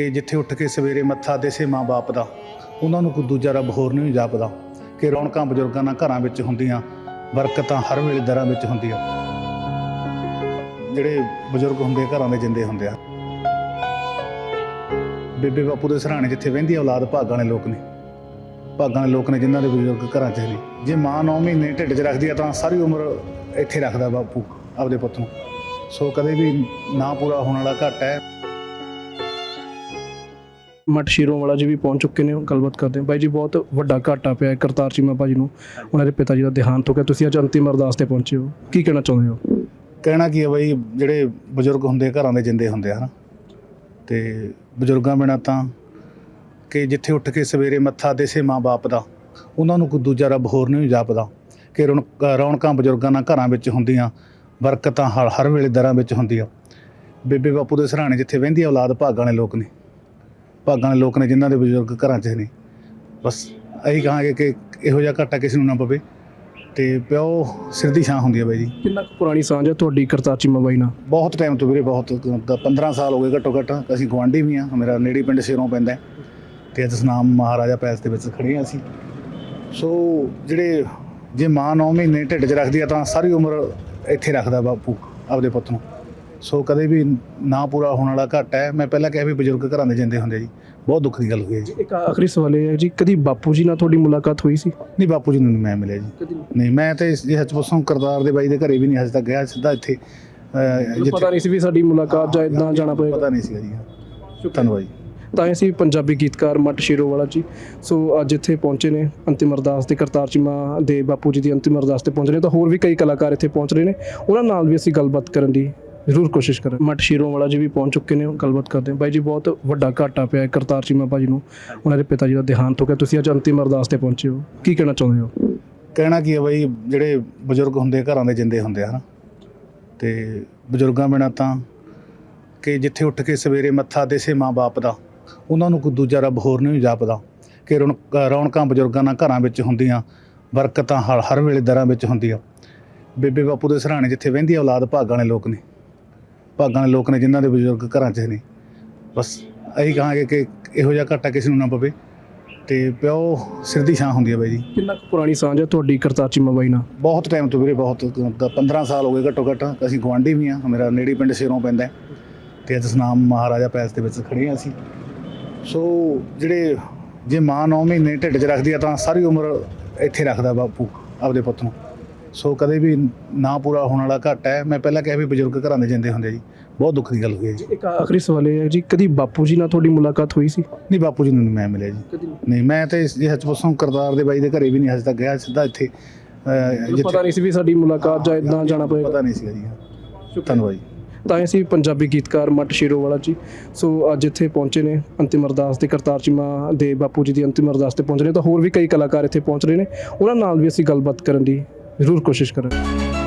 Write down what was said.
ਕਿ ਜਿੱਥੇ ਉੱਠ ਕੇ ਸਵੇਰੇ ਮੱਥਾ ਦੇਸੇ ਮਾਂ-ਬਾਪ ਦਾ, ਉਹਨਾਂ ਨੂੰ ਕੋਈ ਦੂਜਾ ਰੱਬ ਹੋਰ ਨਹੀਂ ਜਾਪਦਾ ਕਿ ਰੌਣਕਾਂ ਬਜ਼ੁਰਗਾਂ ਨਾਲ ਘਰਾਂ ਵਿੱਚ ਹੁੰਦੀਆਂ, ਬਰਕਤਾਂ ਹਰ ਵੇਲੇ ਦਰਾਂ ਵਿੱਚ ਹੁੰਦੀਆਂ। ਜਿਹੜੇ ਬਜ਼ੁਰਗ ਹੁੰਦੇ ਘਰਾਂ ਦੇ ਜਿੰਦੇ ਹੁੰਦੇ ਆ। ਬੇਬੇ ਬਾਪੂ ਦੇ ਸਰਾਣੇ ਜਿੱਥੇ ਵਹਿੰਦੀ ਔਲਾਦ ਭਾਗਾਂ ਵਾਲੇ ਲੋਕ ਨੇ। ਭਾਗਾਂ ਵਾਲੇ ਲੋਕ ਨੇ ਜਿਨ੍ਹਾਂ ਦੇ ਬਜ਼ੁਰਗ ਘਰਾਂ 'ਚ ਨੇ। ਜੇ ਮਾਂ 9 ਮਹੀਨੇ ਢਿੱਡ 'ਚ ਰੱਖਦੀ ਆ ਤਾਂ ਸਾਰੀ ਉਮਰ ਇੱਥੇ ਰੱਖਦਾ ਬਾਪੂ, ਆਪਦੇ ਪੁੱਤ ਨੂੰ। ਸੋ ਕਦੇ ਵੀ ਨਾ ਪੂਰਾ ਹੋਣ ਵਾਲਾ ਘੱਟ ਹੈ। ਮਠ ਸ਼ੀਰੋਂ ਵਾਲਾ ਜੀ ਵੀ ਪਹੁੰਚ ਚੁੱਕੇ ਨੇ, ਗੱਲਬਾਤ ਕਰਦੇ ਹਾਂ। ਬਾਈ ਜੀ, ਬਹੁਤ ਵੱਡਾ ਘਾਟਾ ਪਿਆ ਹੈ, ਕਰਤਾਰ ਚੀਮਾ ਭਾਜੀ ਨੂੰ। ਉਹਨਾਂ ਦੇ ਪਿਤਾ ਜੀ ਦਾ ਦੇਹਾਂਤ ਹੋ ਗਿਆ। ਤੁਸੀਂ ਅੱਜ ਅੰਤਿਮ ਅਰਦਾਸ ਤੇ ਪਹੁੰਚੇ ਹੋ। ਕੀ ਕਹਿਣਾ ਚਾਹੁੰਦੇ ਹੋ? ਕਹਿਣਾ ਕੀ ਹੈ ਬਾਈ, ਜਿਹੜੇ ਬਜ਼ੁਰਗ ਹੁੰਦੇ, ਘਰਾਂ ਦੇ ਜਿੰਦੇ ਹੁੰਦੇ ਆ ਹਨਾ। ਤੇ ਬਜ਼ੁਰਗਾਂ ਬਿਨਾਂ ਤਾਂ ਕਿ ਜਿੱਥੇ ਉੱਠ ਕੇ ਸਵੇਰੇ ਮੱਥਾ ਦੇਸੇ ਮਾਂ-ਬਾਪ ਦਾ, ਉਹਨਾਂ ਨੂੰ ਕੋਈ ਦੂਜਾ ਰੱਬ ਹੋਰ ਨਹੀਂ ਜਾਪਦਾ। ਕਿ ਰੌਣਕ- ਰੌਣਕਾਂ ਬਜ਼ੁਰਗਾਂ ਨਾਲ ਘਰਾਂ ਵਿੱਚ ਹੁੰਦੀਆਂ, ਬਰਕਤਾਂ ਹਰ ਹਰ ਵੇਲੇ ਦਰਾਂ ਵਿੱਚ ਹੁੰਦੀਆਂ। ਬੇਬੇ ਬਾਪੂ ਦੇ ਸਰਾਣੇ ਜਿੱਥੇ ਵਹਿੰਦੀ ਔਲਾਦ ਭਾਗਾਂ ਵਾਲੇ ਲੋਕ ਨੇ। ਭਾਗਾਂ ਵਾਲੇ ਲੋਕ ਨੇ ਜਿਨ੍ਹਾਂ ਦੇ ਬਜ਼ੁਰਗ ਘਰਾਂ 'ਚ ਨੇ। ਬਸ ਇਹੀ ਕਹਾਂਗੇ ਕਿ ਇਹੋ ਜਿਹਾ ਘਾਟਾ ਕਿਸੇ ਨੂੰ ਨਾ ਪਵੇ ਤੇ ਪਿਓ ਸਿਰ ਦੀ ਛਾਂ ਹੁੰਦੀ ਹੈ ਬਾਈ ਜੀ। ਕਿੰਨਾ ਕੁ ਪੁਰਾਣੀ ਸਾਂਝ ਹੈ ਤੁਹਾਡੀ ਕਰਤਾਰ ਚੀਮਾ ਬਾਈ ਨਾਲ? ਬਹੁਤ ਟਾਈਮ ਤੋਂ ਵੀਰੇ ਬਹੁਤ ਦ- 15 ਸਾਲ ਹੋ ਗਏ ਘੱਟੋ ਘੱਟ ਅਸੀਂ ਗੁਆਂਢੀ ਵੀ ਆ ਮੇਰਾ ਨੇੜੇ ਪਿੰਡ ਸਿਰੋਂ ਪੈਂਦਾ। ਤੇ ਅੱਜ ਸਨਾਮ ਮਹਾਰਾਜਾ ਪੈਲਸ ਦੇ ਵਿੱਚ ਖੜੇ ਆ ਅਸੀਂ। ਸੋ ਜਿਹੜੇ ਜੇ ਮਾਂ 9 ਮਹੀਨੇ ਢਿੱਡ 'ਚ ਰੱਖਦੀ ਆ ਤਾਂ ਸਾਰੀ ਉਮਰ ਇੱਥੇ ਰੱਖਦਾ ਬਾਪੂ ਆਪਦੇ ਪੁੱਤ ਨੂੰ। ਸੋ ਕਦੇ ਵੀ ਨਾ ਪੂਰਾ ਹੋਣ ਵਾਲਾ ਘੱਟ ਹੈ। ਮੈਂ ਪਹਿਲਾਂ ਕਿਹਾ ਵੀ ਬਜ਼ੁਰਗ ਘਰਾਂ ਦੇ ਜਿੰਦੇ ਹੁੰਦੇ ਜੀ। ਬਹੁਤ ਦੁੱਖ ਦੀ ਗੱਲ ਹੋਈ ਹੈ ਜੀ। ਇੱਕ ਆਖਰੀ ਸਵਾਲ ਇਹ ਹੈ ਜੀ ਕਦੀ ਬਾਪੂ ਜੀ ਨਾਲ ਤੁਹਾਡੀ ਮੁਲਾਕਾਤ ਹੋਈ ਸੀ? ਨਹੀਂ ਬਾਪੂ ਜੀ ਨੂੰ ਨਹੀਂ ਮੈਂ ਮਿਲਿਆ ਜੀ। ਨਹੀਂ? ਮੈਂ ਤੇ ਜੇ ਸੱਚ ਪੁੱਛਾਂ ਕਰਤਾਰ ਦੇ ਬਾਈ ਦੇ ਘਰੇ ਵੀ ਨਹੀਂ ਹਜੇ ਤੱਕ ਗਿਆ ਸਿੱਧਾ ਇੱਥੇ ਪਤਾ ਨਹੀਂ ਸੀ ਵੀ ਸਾਡੀ ਮੁਲਾਕਾਤ ਜਾਂ ਇਦਾਂ ਜਾਣਾ ਪਏਗਾ। ਪਤਾ ਨਹੀਂ ਸੀਗਾ ਜੀ। ਧੰਨਵਾਦ ਜੀ। ਤਾਂ ਅਸੀਂ ਪੰਜਾਬੀ ਗੀਤਕਾਰ ਮਟ ਸ਼ੀਰੋ ਵਾਲਾ ਜੀ। ਸੋ ਅੱਜ ਇੱਥੇ ਪਹੁੰਚੇ ਨੇ ਅੰਤਿਮ ਅਰਦਾਸ ਤੇ ਕਰਤਾਰ ਚੀਮਾ ਦੇ ਬਾਪੂ ਜੀ ਦੀ ਅੰਤਿਮ ਅਰਦਾਸ ਤੇ ਪਹੁੰਚ ਰਹੇ ਨੇ। ਤਾਂ ਹੋਰ ਵੀ ਕਈ ਕਲਾਕਾਰ ਇੱਥੇ ਪਹੁੰਚ ਰਹੇ ਨੇ। ਉਹਨਾਂ ਨਾਲ ਵੀ ਅਸੀਂ ਗੱਲਬਾਤ ਕਰਨ ਦੀ ਜ਼ਰੂਰ ਕੋਸ਼ਿਸ਼ ਕਰਾਂ। ਮਟ ਸ਼ੀਰੋ ਵਾਲਾ ਜੀ ਵੀ ਪਹੁੰਚ ਚੁੱਕੇ ਨੇ, ਗੱਲਬਾਤ ਕਰਦੇ ਹਾਂ। ਬਾਈ ਜੀ, ਬਹੁਤ ਵੱਡਾ ਘਾਟਾ ਪਿਆ ਹੈ। ਕਰਤਾਰ ਚੀਮਾ ਭਾਜੀ ਨੂੰ, ਉਹਨਾਂ ਦੇ ਪਿਤਾ ਜੀ ਦਾ ਦੇਹਾਂਤ ਹੋ ਗਿਆ। ਤੁਸੀਂ ਅੱਜ ਅੰਤਿਮ ਅਰਦਾਸ ਤੇ ਪਹੁੰਚੇ ਹੋ। ਕੀ ਕਹਿਣਾ ਚਾਹੁੰਦੇ ਹੋ? ਕਹਿਣਾ ਕੀ ਹੈ ਬਾਈ, ਜਿਹੜੇ ਬਜ਼ੁਰਗ ਹੁੰਦੇ, ਘਰਾਂ ਦੇ ਜਿੰਦੇ ਹੁੰਦੇ ਆ ਹਨਾ ਤੇ ਬਜ਼ੁਰਗਾਂ ਬਿਨਾਂ ਤਾਂ ਕਿ ਜਿੱਥੇ ਉੱਠ ਕੇ ਸਵੇਰੇ ਮੱਥਾ ਦੇਸੇ ਮਾਂ-ਬਾਪ ਦਾ, ਉਹਨਾਂ ਨੂੰ ਕੋਈ ਦੂਜਾ ਰੱਬ ਹੋਰ ਨਹੀਂ ਜਾਪਦਾ। ਕਿ ਰੌਣਕ- ਰੌਣਕਾਂ ਬਜ਼ੁਰਗਾਂ ਨਾਲ ਘਰਾਂ ਵਿੱਚ ਹੁੰਦੀਆਂ, ਬਰਕਤਾਂ ਹਰ ਹਰ ਵੇਲੇ ਦਰਾਂ ਵਿੱਚ ਹੁੰਦੀਆਂ। ਬੇਬੇ ਬਾਪੂ ਦੇ ਸਰਾਣੇ ਜਿੱਥੇ ਵਹਿੰਦੀ ਔਲਾਦ ਭਾਗਾਂ ਵਾਲੇ ਲੋਕ ਨੇ। ਭਾਗਾਂ ਵਾਲੇ ਲੋਕ ਨੇ ਜਿਨ੍ਹਾਂ ਦੇ ਬਜ਼ੁਰਗ ਘਰਾਂ 'ਚ ਨੇ। ਬਸ ਇਹੀ ਕਹਾਂਗੇ ਕਿ ਇਹੋ ਜਿਹਾ ਘਾਟਾ ਕਿਸੇ ਨੂੰ ਨਾ ਪਵੇ ਤੇ ਪਿਓ ਸਿਰ ਦੀ ਛਾਂ ਹੁੰਦੀ ਹੈ ਬਾਈ ਜੀ। ਕਿੰਨਾ ਕੁ ਪੁਰਾਣੀ ਸਾਂਝ ਹੈ ਤੁਹਾਡੀ ਕਰਤਾਰ ਚੀਮਾ ਬਾਈ ਨਾਲ? ਬਹੁਤ ਟਾਈਮ ਤੋਂ ਵੀਰੇ ਬਹੁਤ ਦ- 15 ਸਾਲ ਹੋ ਗਏ ਘੱਟੋ ਘੱਟ ਅਸੀਂ ਗੁਆਂਢੀ ਵੀ ਆ ਮੇਰਾ ਨੇੜੇ ਪਿੰਡ ਸਿਰੋਂ ਪੈਂਦਾ। ਤੇ ਅੱਜ ਸਨਾਮ ਮਹਾਰਾਜਾ ਪੈਲਸ ਦੇ ਵਿੱਚ ਖੜੇ ਆ ਅਸੀਂ। ਸੋ ਜਿਹੜੇ ਜੇ ਮਾਂ 9 ਮਹੀਨੇ ਢਿੱਡ 'ਚ ਰੱਖਦੀ ਆ ਤਾਂ ਸਾਰੀ ਉਮਰ ਇੱਥੇ ਰੱਖਦਾ ਬਾਪੂ ਆਪਦੇ ਪੁੱਤ ਨੂੰ। ਸੋ ਕਦੇ ਵੀ ਨਾ ਪੂਰਾ ਹੋਣ ਵਾਲਾ ਘੱਟ ਹੈ। ਮੈਂ ਪਹਿਲਾਂ ਕਿਹਾ ਵੀ ਬਜ਼ੁਰਗ ਘਰਾਂ ਦੇ ਜਿੰਦੇ ਹੁੰਦੇ ਜੀ। ਬਹੁਤ ਦੁੱਖ ਦੀ ਗੱਲ ਹੋਈ ਹੈ ਜੀ। ਇੱਕ ਆਖਰੀ ਸਵਾਲ ਇਹ ਹੈ ਜੀ ਕਦੀ ਬਾਪੂ ਜੀ ਨਾਲ ਤੁਹਾਡੀ ਮੁਲਾਕਾਤ ਹੋਈ ਸੀ? ਨਹੀਂ ਬਾਪੂ ਜੀ ਨੂੰ ਨਹੀਂ ਮੈਂ ਮਿਲਿਆ ਜੀ। ਨਹੀਂ। ਮੈਂ ਤੇ ਜੇ ਸੱਚ ਪੁੱਛਾਂ ਕਰਤਾਰ ਦੇ ਬਾਈ ਦੇ ਘਰੇ ਵੀ ਨਹੀਂ ਹਜੇ ਤੱਕ ਗਿਆ ਸਿੱਧਾ ਇੱਥੇ ਪਤਾ ਨਹੀਂ ਸੀ ਵੀ ਸਾਡੀ ਮੁਲਾਕਾਤ ਜਾਂ ਇਦਾਂ ਜਾਣਾ ਪਏਗਾ। ਪਤਾ ਨਹੀਂ ਸੀਗਾ ਜੀ। ਧੰਨਵਾਦ ਜੀ। ਤਾਂ ਅਸੀਂ ਪੰਜਾਬੀ ਗੀਤਕਾਰ ਮਟ ਸ਼ੀਰੋ ਵਾਲਾ ਜੀ। ਸੋ ਅੱਜ ਇੱਥੇ ਪਹੁੰਚੇ ਨੇ ਅੰਤਿਮ ਅਰਦਾਸ ਤੇ ਕਰਤਾਰ ਚੀਮਾ ਦੇ ਬਾਪੂ ਜੀ ਦੀ ਅੰਤਿਮ ਅਰਦਾਸ ਤੇ ਪਹੁੰਚ ਰਹੇ ਤਾਂ ਹੋਰ ਵੀ ਕਈ ਕਲਾਕਾਰ ਇੱਥੇ ਪਹੁੰਚ ਰਹੇ ਨੇ। ਉਹਨਾਂ ਨਾਲ ਵੀ ਅਸੀਂ ਗੱਲਬਾਤ ਕਰਨ ਦੀ ਜ਼ਰੂਰ ਕੋਸ਼ਿਸ਼ ਕਰਾਂਗੇ।